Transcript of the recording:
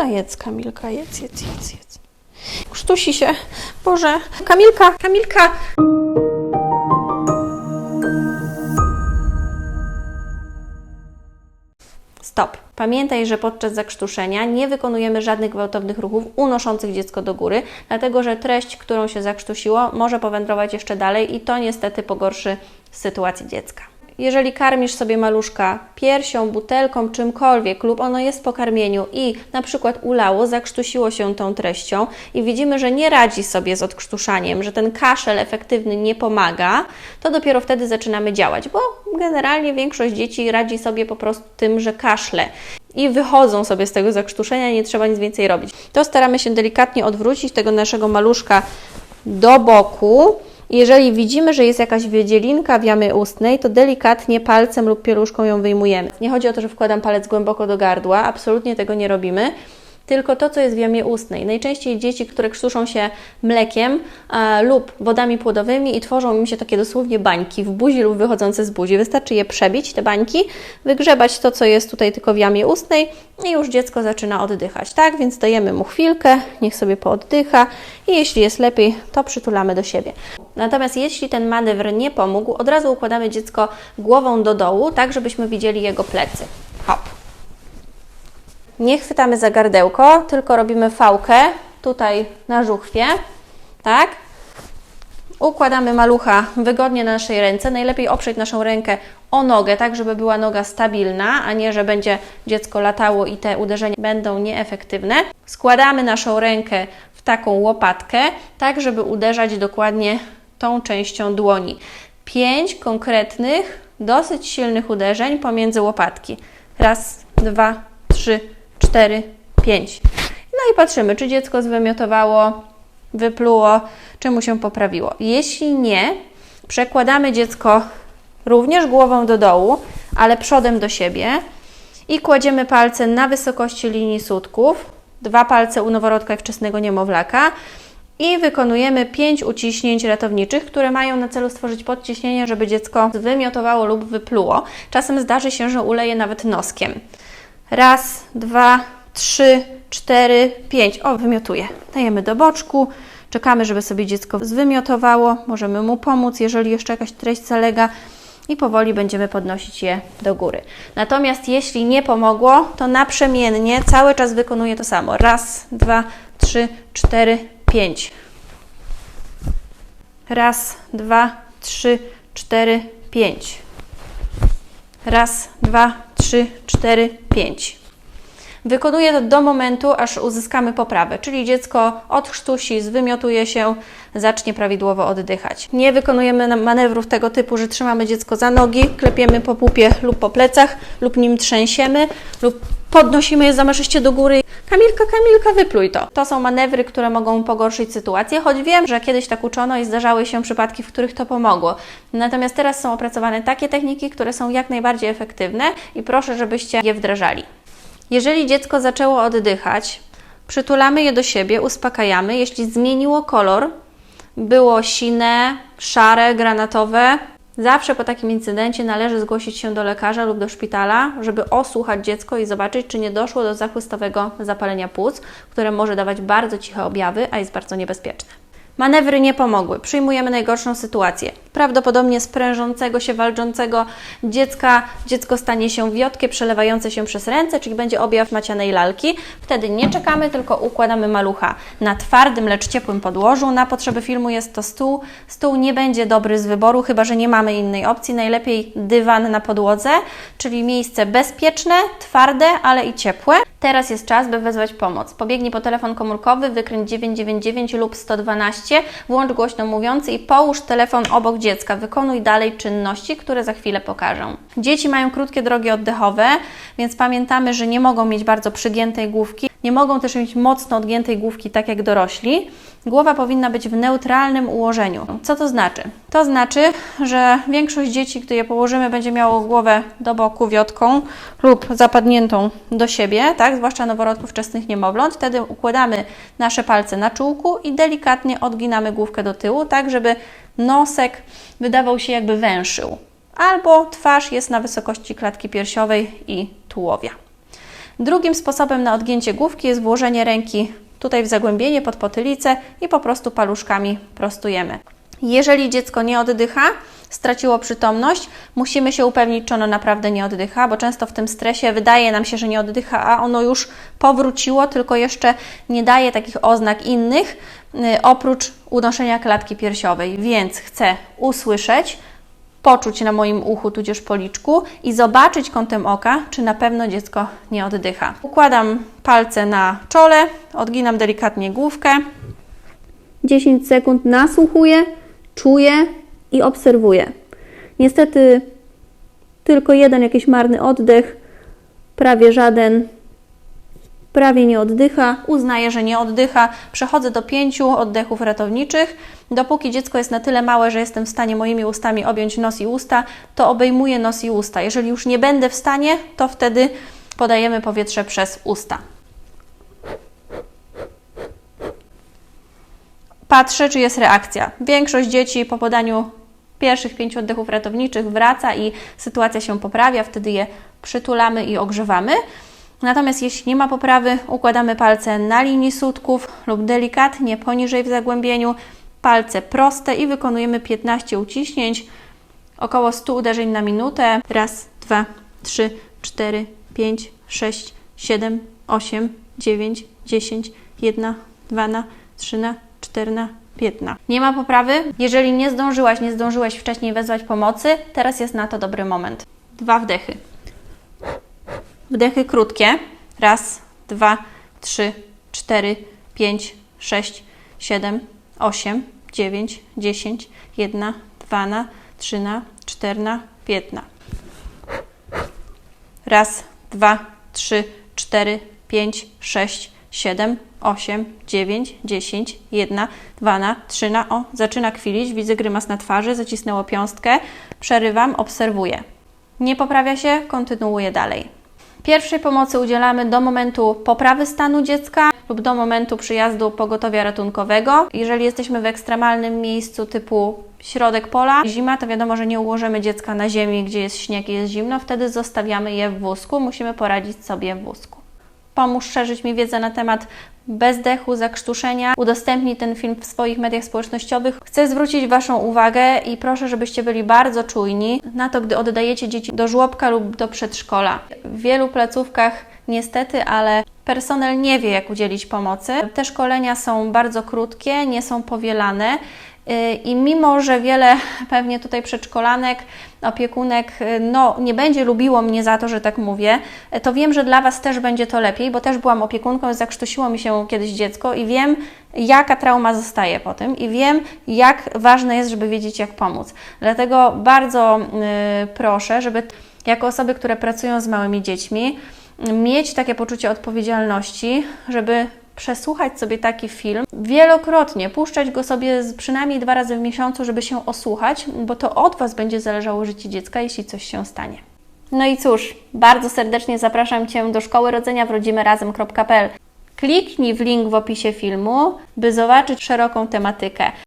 No jedz, Kamilka, jedz, jedz, jedz, jedz. Sztusi się. Boże. Kamilka, Kamilka. Stop. Pamiętaj, że podczas zakrztuszenia nie wykonujemy żadnych gwałtownych ruchów unoszących dziecko do góry, dlatego że treść, którą się zakrztusiło, może powędrować jeszcze dalej i to niestety pogorszy sytuację dziecka. Jeżeli karmisz sobie maluszka piersią, butelką, czymkolwiek lub ono jest po karmieniu i na przykład ulało, zakrztusiło się tą treścią i widzimy, że nie radzi sobie z odkrztuszaniem, że ten kaszel efektywny nie pomaga, to dopiero wtedy zaczynamy działać, bo generalnie większość dzieci radzi sobie po prostu tym, że kaszle i wychodzą sobie z tego zakrztuszenia, nie trzeba nic więcej robić. To staramy się delikatnie odwrócić tego naszego maluszka do boku. Jeżeli widzimy, że jest jakaś wydzielinka w jamie ustnej, to delikatnie palcem lub pieluszką ją wyjmujemy. Nie chodzi o to, że wkładam palec głęboko do gardła, absolutnie tego nie robimy tylko to, co jest w jamie ustnej. Najczęściej dzieci, które krztuszą się mlekiem a, lub wodami płodowymi i tworzą im się takie dosłownie bańki w buzi lub wychodzące z buzi. Wystarczy je przebić, te bańki, wygrzebać to, co jest tutaj tylko w jamie ustnej i już dziecko zaczyna oddychać. Tak, więc dajemy mu chwilkę, niech sobie pooddycha i jeśli jest lepiej, to przytulamy do siebie. Natomiast jeśli ten manewr nie pomógł, od razu układamy dziecko głową do dołu, tak żebyśmy widzieli jego plecy. Hop. Nie chwytamy za gardełko, tylko robimy fałkę tutaj na żuchwie, tak? Układamy malucha wygodnie na naszej ręce. Najlepiej oprzeć naszą rękę o nogę, tak żeby była noga stabilna, a nie, że będzie dziecko latało i te uderzenia będą nieefektywne. Składamy naszą rękę w taką łopatkę, tak żeby uderzać dokładnie tą częścią dłoni. Pięć konkretnych, dosyć silnych uderzeń pomiędzy łopatki. Raz, dwa, trzy, 4, 5. No i patrzymy, czy dziecko zwymiotowało, wypluło, czy mu się poprawiło. Jeśli nie, przekładamy dziecko również głową do dołu, ale przodem do siebie i kładziemy palce na wysokości linii sutków, dwa palce u noworodka i wczesnego niemowlaka i wykonujemy 5 uciśnięć ratowniczych, które mają na celu stworzyć podciśnienie, żeby dziecko zwymiotowało lub wypluło. Czasem zdarzy się, że uleje nawet noskiem. Raz, dwa, trzy, cztery, pięć. O, wymiotuje. Dajemy do boczku. Czekamy, żeby sobie dziecko zwymiotowało. Możemy mu pomóc, jeżeli jeszcze jakaś treść zalega i powoli będziemy podnosić je do góry. Natomiast jeśli nie pomogło, to naprzemiennie cały czas wykonuję to samo. Raz, dwa, trzy, cztery, pięć. Raz, dwa, trzy, cztery, pięć. Raz, dwa, trzy, cztery, pięć. Wykonuję to do momentu, aż uzyskamy poprawę, czyli dziecko odchrztusi, zwymiotuje się, zacznie prawidłowo oddychać. Nie wykonujemy manewrów tego typu, że trzymamy dziecko za nogi, klepiemy po pupie lub po plecach, lub nim trzęsiemy, lub podnosimy je zamaszyście do góry. Kamilka, Kamilka, wypluj to. To są manewry, które mogą pogorszyć sytuację, choć wiem, że kiedyś tak uczono i zdarzały się przypadki, w których to pomogło. Natomiast teraz są opracowane takie techniki, które są jak najbardziej efektywne i proszę, żebyście je wdrażali. Jeżeli dziecko zaczęło oddychać, przytulamy je do siebie, uspokajamy. Jeśli zmieniło kolor, było sine, szare, granatowe, zawsze po takim incydencie należy zgłosić się do lekarza lub do szpitala, żeby osłuchać dziecko i zobaczyć, czy nie doszło do zachłystowego zapalenia płuc, które może dawać bardzo ciche objawy, a jest bardzo niebezpieczne. Manewry nie pomogły. Przyjmujemy najgorszą sytuację. Prawdopodobnie sprężącego się, walczącego dziecka, dziecko stanie się wiotkie, przelewające się przez ręce, czyli będzie objaw macianej lalki. Wtedy nie czekamy, tylko układamy malucha na twardym, lecz ciepłym podłożu. Na potrzeby filmu jest to stół. Stół nie będzie dobry z wyboru, chyba że nie mamy innej opcji. Najlepiej dywan na podłodze, czyli miejsce bezpieczne, twarde, ale i ciepłe. Teraz jest czas, by wezwać pomoc. Pobiegnij po telefon komórkowy, wykręć 999 lub 112, włącz głośno mówiący i połóż telefon obok dziecka. Wykonuj dalej czynności, które za chwilę pokażę. Dzieci mają krótkie drogi oddechowe, więc pamiętamy, że nie mogą mieć bardzo przygiętej główki. Nie mogą też mieć mocno odgiętej główki, tak jak dorośli. Głowa powinna być w neutralnym ułożeniu. Co to znaczy? To znaczy, że większość dzieci, gdy je położymy, będzie miało głowę do boku wiotką lub zapadniętą do siebie, tak? zwłaszcza noworodków wczesnych niemowląt. Wtedy układamy nasze palce na czółku i delikatnie odginamy główkę do tyłu, tak żeby nosek wydawał się jakby węszył. Albo twarz jest na wysokości klatki piersiowej i tułowia. Drugim sposobem na odgięcie główki jest włożenie ręki tutaj w zagłębienie pod potylicę i po prostu paluszkami prostujemy. Jeżeli dziecko nie oddycha, straciło przytomność, musimy się upewnić, czy ono naprawdę nie oddycha, bo często w tym stresie wydaje nam się, że nie oddycha, a ono już powróciło, tylko jeszcze nie daje takich oznak innych, y, oprócz unoszenia klatki piersiowej. Więc chcę usłyszeć, poczuć na moim uchu, tudzież policzku i zobaczyć kątem oka, czy na pewno dziecko nie oddycha. Układam palce na czole, odginam delikatnie główkę. 10 sekund nasłuchuję, czuję i obserwuję. Niestety tylko jeden jakiś marny oddech, prawie żaden, prawie nie oddycha. Uznaję, że nie oddycha. Przechodzę do pięciu oddechów ratowniczych. Dopóki dziecko jest na tyle małe, że jestem w stanie moimi ustami objąć nos i usta, to obejmuję nos i usta. Jeżeli już nie będę w stanie, to wtedy podajemy powietrze przez usta. Patrzę, czy jest reakcja. Większość dzieci po podaniu pierwszych pięciu oddechów ratowniczych wraca i sytuacja się poprawia, wtedy je przytulamy i ogrzewamy. Natomiast jeśli nie ma poprawy, układamy palce na linii sutków lub delikatnie poniżej w zagłębieniu, palce proste i wykonujemy 15 uciśnięć, około 100 uderzeń na minutę. Raz, dwa, trzy, cztery, pięć, sześć, siedem, osiem, dziewięć, dziesięć, jedna, dwa na, trzy na, cztery na, piętna. Nie ma poprawy? Jeżeli nie zdążyłaś, nie zdążyłeś wcześniej wezwać pomocy, teraz jest na to dobry moment. Dwa wdechy. Wdechy krótkie. Raz, dwa, trzy, cztery, pięć, sześć, siedem, osiem, dziewięć, dziesięć, jedna, dwa na, trzy na, cztery na, piętna. Raz, dwa, trzy, cztery, pięć, sześć, siedem, osiem, dziewięć, dziesięć, jedna, dwa na, trzy na. O, zaczyna kwilić, widzę grymas na twarzy, zacisnęło piąstkę. Przerywam, obserwuję. Nie poprawia się, kontynuuję dalej. Pierwszej pomocy udzielamy do momentu poprawy stanu dziecka lub do momentu przyjazdu pogotowia ratunkowego. Jeżeli jesteśmy w ekstremalnym miejscu typu środek pola, zima, to wiadomo, że nie ułożymy dziecka na ziemi, gdzie jest śnieg i jest zimno, wtedy zostawiamy je w wózku. Musimy poradzić sobie w wózku. Pomóż szerzyć mi wiedzę na temat bezdechu, zakrztuszenia. Udostępnij ten film w swoich mediach społecznościowych. Chcę zwrócić Waszą uwagę i proszę, żebyście byli bardzo czujni na to, gdy oddajecie dzieci do żłobka lub do przedszkola. W wielu placówkach niestety, ale personel nie wie, jak udzielić pomocy. Te szkolenia są bardzo krótkie, nie są powielane. Yy, I mimo, że wiele pewnie tutaj przedszkolanek, opiekunek, yy, no nie będzie lubiło mnie za to, że tak mówię, yy, to wiem, że dla Was też będzie to lepiej, bo też byłam opiekunką, zakrztusiło mi się kiedyś dziecko i wiem, jaka trauma zostaje po tym i wiem, jak ważne jest, żeby wiedzieć, jak pomóc. Dlatego bardzo yy, proszę, żeby jako osoby, które pracują z małymi dziećmi, mieć takie poczucie odpowiedzialności, żeby przesłuchać sobie taki film wielokrotnie, puszczać go sobie przynajmniej dwa razy w miesiącu, żeby się osłuchać, bo to od Was będzie zależało życie dziecka, jeśli coś się stanie. No i cóż, bardzo serdecznie zapraszam Cię do Szkoły Rodzenia w rodzimerazem.pl. Kliknij w link w opisie filmu, by zobaczyć szeroką tematykę.